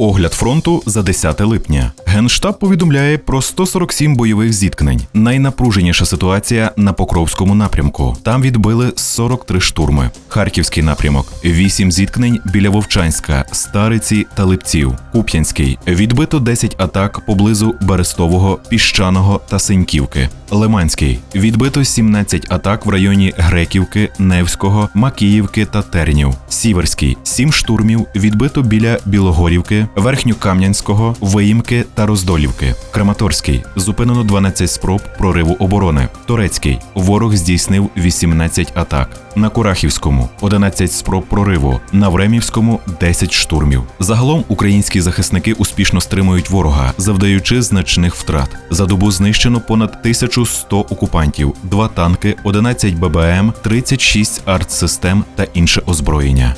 Огляд фронту за 10 липня. Генштаб повідомляє про 147 бойових зіткнень. Найнапруженіша ситуація на Покровському напрямку. Там відбили 43 штурми. Харківський напрямок 8 зіткнень біля Вовчанська, Стариці та Липців. Куп'янський відбито 10 атак поблизу Берестового, Піщаного та Синьківки. Лиманський відбито 17 атак в районі Греківки, Невського, Макіївки та Тернів. Сіверський 7 штурмів відбито біля Білогорівки, Верхньокам'янського, Виїмки та Роздолівки. Краматорський зупинено 12 спроб прориву оборони. Турецький ворог здійснив 18 атак. На Курахівському 11 спроб прориву. На Времівському 10 штурмів. Загалом українські захисники успішно стримують ворога, завдаючи значних втрат. За добу знищено понад 1100 окупантів, 2 танки, 11 ББМ, 36 артсистем та інше озброєння.